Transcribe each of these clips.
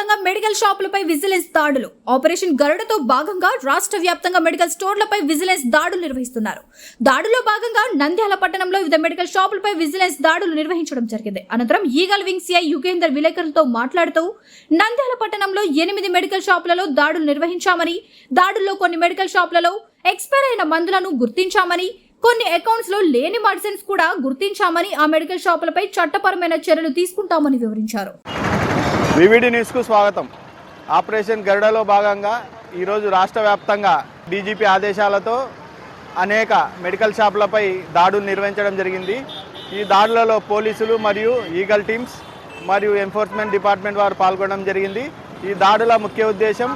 వ్యాప్తంగా మెడికల్ షాపులపై విజిలెన్స్ దాడులు. ఆపరేషన్ గరుడతో భాగంగా రాష్ట్ర వ్యాప్తంగా మెడికల్ స్టోర్లపై విజిలెన్స్ దాడులు నిర్వహిస్తున్నారు. దాడులో భాగంగా నంద్యాల పట్టణంలో వివిధ మెడికల్ షాపులపై విజిలెన్స్ దాడులు నిర్వహించడం జరిగింది. అనంతరం ఈగల్ వింగ్ సిఐ యుగేందర్ విలేకరులతో మాట్లాడుతూ నంద్యాల పట్టణంలో ఎనిమిది మెడికల్ షాపులలో దాడులు నిర్వహించామని దాడుల్లో కొన్ని మెడికల్ షాపులలో ఎక్స్పైర్ అయిన మందులను గుర్తించామని కొన్ని అకౌంట్స్లో లేని మెడిసిన్స్ కూడా గుర్తించామని ఆ మెడికల్ షాపులపై చట్టపరమైన చర్యలు తీసుకుంటామని వివరించారు. వివిడి న్యూస్కు స్వాగతం. ఆపరేషన్ గరుడలో భాగంగా ఈరోజు రాష్ట్ర వ్యాప్తంగా డీజీపీ ఆదేశాలతో అనేక మెడికల్ షాపులపై దాడులు నిర్వహించడం జరిగింది. ఈ దాడులలో పోలీసులు మరియు ఈగల్ టీమ్స్ మరియు ఎన్ఫోర్స్మెంట్ డిపార్ట్మెంట్ వారు పాల్గొనడం జరిగింది. ఈ దాడుల ముఖ్య ఉద్దేశం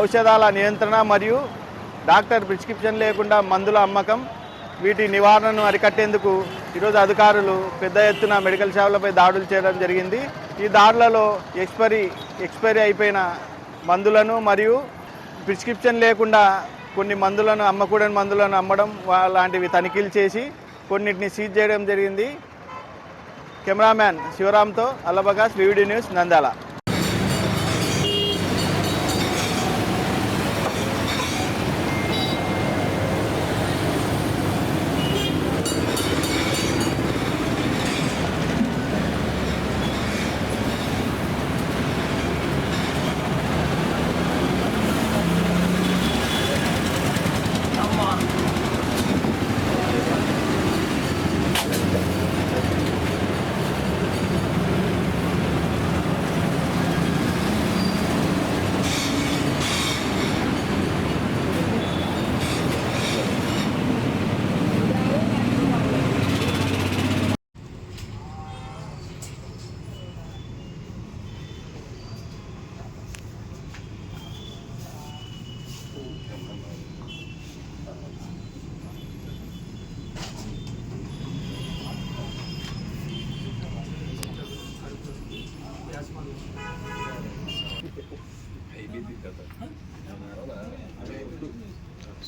ఔషధాల నియంత్రణ మరియు డాక్టర్ ప్రిస్క్రిప్షన్ లేకుండా మందుల అమ్మకం వీటి నివారణను అరికట్టేందుకు ఈరోజు అధికారులు పెద్ద ఎత్తున మెడికల్ షాపులపై దాడులు చేయడం జరిగింది. ఈ దాడులలో ఎక్స్పైరీ ఎక్స్పైరీ అయిపోయిన మందులను మరియు ప్రిస్క్రిప్షన్ లేకుండా కొన్ని మందులను అమ్మకూడని మందులను అమ్మడం లాంటివి తనిఖీలు చేసి కొన్నిటిని సీజ్ చేయడం జరిగింది. Cameraman శివరామ్తో Allabagas VVD news Nandyala.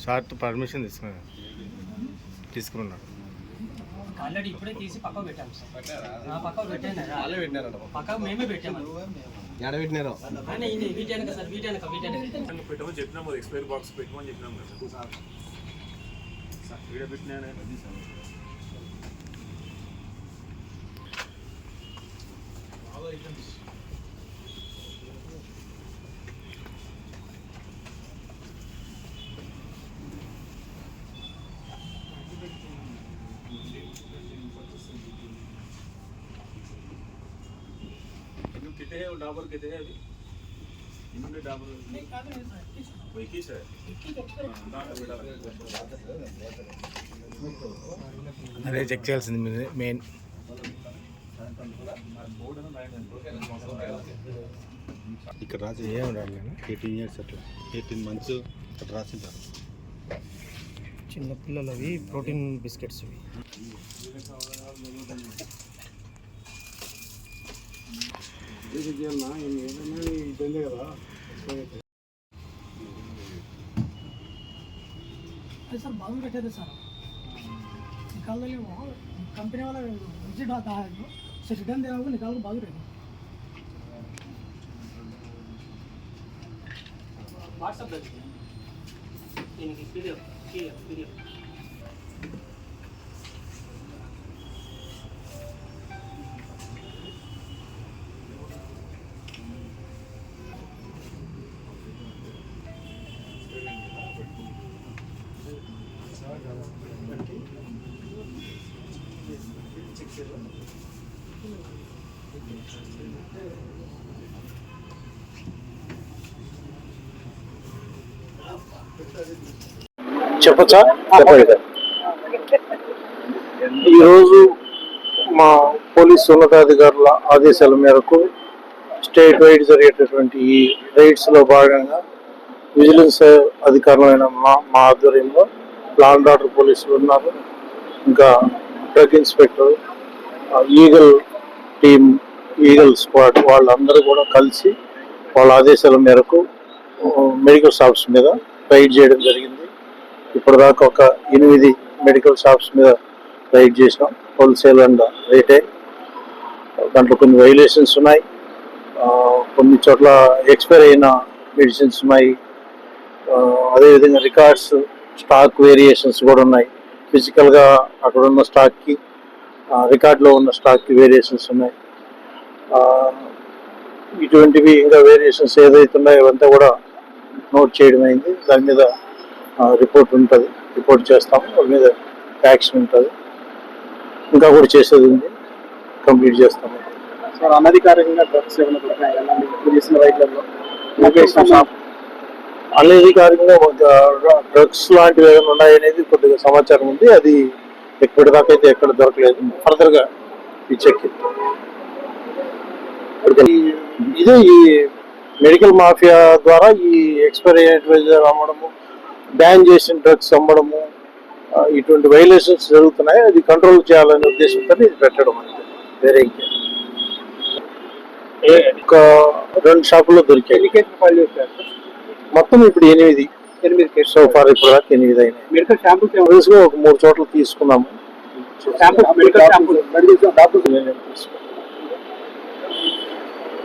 Sir permission తీసుకున్నా తీసుకున్నాను. ఆల్రెడీ ఇప్పుడే తీసి పక్కకు పెట్టాము సార్. ఆ, పక్కకు పెట్టాను పక్కకు మేమే పెట్టాము ఎడబెట్టినారు ఆయన ఇది వీటెనక సార్ వీటెనక వీటెనక పెట్టమని చెప్పినాం కదా ఎక్స్పైరీ బాక్స్ పెట్టమని చెప్పినాం కదా. వీడియో పెట్టినా कितने हैं डाबर कितने हैं अभी इनमें डाबर वो इक्कीस है అదే చెక్ చేయాల్సింది మీరు మెయిన్ ఇక్కడ రాసి ఏం రాలి ఎయిటీన్ ఇయర్స్ అట్లా ఎయిటీన్ మంత్స్ అట్లా రాసింటారు చిన్న పిల్లలవి ప్రోటీన్ బిస్కెట్స్ ఇవి ఇబ్బంది కదా. అదే సార్ బాగుంది కట్టేది సార్. నికాలేమో కంపెనీ వాళ్ళ విజిట్ కాదు సో రిటర్న్ తేవాలి నికాలకు బాగుంటుంది వాట్సాప్ దీనికి పీడిఎఫ్ పీడిఎఫ్. చెప్పచ్చా? చెప్పండి. ఈరోజు మా పోలీస్ ఉన్నతాధికారుల ఆదేశాల మేరకు స్టేట్ వైడ్ జరిగేటటువంటి ఈ రైడ్స్లో భాగంగా విజిలెన్స్ అధికారులైన మా మా ఆధ్వర్యంలో లా అండ్ ఆర్డర్ పోలీసులు ఉన్నారు. ఇంకా drug inspector eagle team eagle squad వాళ్ళందరూ కూడా కలిసి వాళ్ళ ఆదేశాల మేరకు మెడికల్ షాప్స్ మీద రైడ్ చేయడం జరిగింది. ఇప్పటిదాకా ఒక ఎనిమిది మెడికల్ షాప్స్ మీద రైడ్ చేసినాం. హోల్సేల్ అండ్ రీటైల్ దాంట్లో కొన్ని వైలేషన్స్ ఉన్నాయి. కొన్ని చోట్ల ఎక్స్పైర్ అయిన మెడిసిన్స్ ఉన్నాయి. అదేవిధంగా రికార్డ్స్ స్టాక్ వేరియేషన్స్ కూడా ఉన్నాయి. ఫిజికల్గా అక్కడ ఉన్న స్టాక్కి రికార్డులో ఉన్న స్టాక్కి వేరియేషన్స్ ఉన్నాయి. ఇటువంటివి ఇంకా వేరియేషన్స్ ఏదైతే ఉన్నాయో ఇవంతా కూడా నోట్ చేయడం అయింది దాని మీద రిపోర్ట్ ఉంటుంది. రిపోర్ట్ చేస్తాము దాని మీద యాక్షన్ ఉంటుంది. ఇంకా కూడా చేసేది ఉంది. కంప్లీట్ చేస్తాము సార్ అనధికారికంగా డ్రగ్స్ ఏమైనా అనధికారికంగా డ్రగ్స్ లాంటివి ఏమైనా ఉన్నాయనేది కొద్దిగా సమాచారం ఉంది. అది అయితే ఎక్కడ దొరకలేదు ఫర్దర్గా ఈ చెక్ ఇదే ఈ మెడికల్ మాఫియా ద్వారా ఈ ఎక్స్పైరీ అడ్వైజర్ అమ్మడము బ్యాన్ చేసిన డ్రగ్స్ అమ్మడము ఇటువంటి వైలేషన్స్ జరుగుతున్నాయి. అది కంట్రోల్ చేయాలనే ఉద్దేశంతో ఇది పెట్టడం అంతే వేరే ఒక రెండు షాపుల్లో దొరికాయి. మొత్తం ఇప్పుడు ఎనిమిది. ఎనిమిది సో ఫార్ ఇప్పుడు దాకా ఎనిమిది అయినాయి. మెడికల్ రీసెంట్గా ఒక మూడు చోట్ల తీసుకున్నాము. Shampoos medical doctors